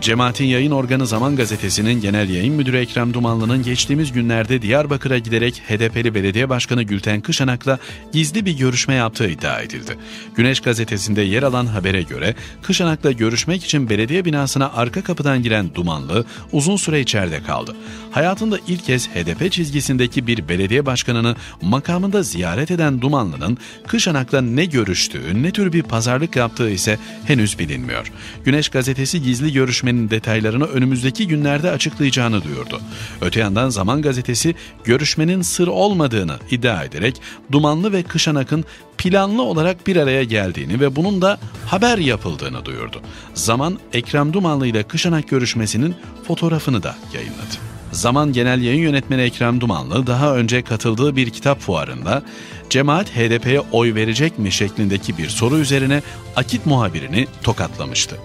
Cemaatin yayın organı Zaman Gazetesi'nin genel yayın müdürü Ekrem Dumanlı'nın geçtiğimiz günlerde Diyarbakır'a giderek HDP'li belediye başkanı Gülten Kışanak'la gizli bir görüşme yaptığı iddia edildi. Güneş Gazetesi'nde yer alan habere göre Kışanak'la görüşmek için belediye binasına arka kapıdan giren Dumanlı uzun süre içeride kaldı. Hayatında ilk kez HDP çizgisindeki bir belediye başkanını makamında ziyaret eden Dumanlı'nın Kışanak'la ne görüştüğü, ne tür bir pazarlık yaptığı ise henüz bilinmiyor. Güneş Gazetesi gizli görüşmenin detaylarını önümüzdeki günlerde açıklayacağını duyurdu. Öte yandan Zaman Gazetesi görüşmenin sır olmadığını iddia ederek Dumanlı ve Kışanak'ın planlı olarak bir araya geldiğini ve bunun da haber yapıldığını duyurdu. Zaman Ekrem Dumanlı ile Kışanak görüşmesinin fotoğrafını da yayınladı. Zaman Genel Yayın Yönetmeni Ekrem Dumanlı daha önce katıldığı bir kitap fuarında cemaat HDP'ye oy verecek mi şeklindeki bir soru üzerine Akit muhabirini tokatlamıştı.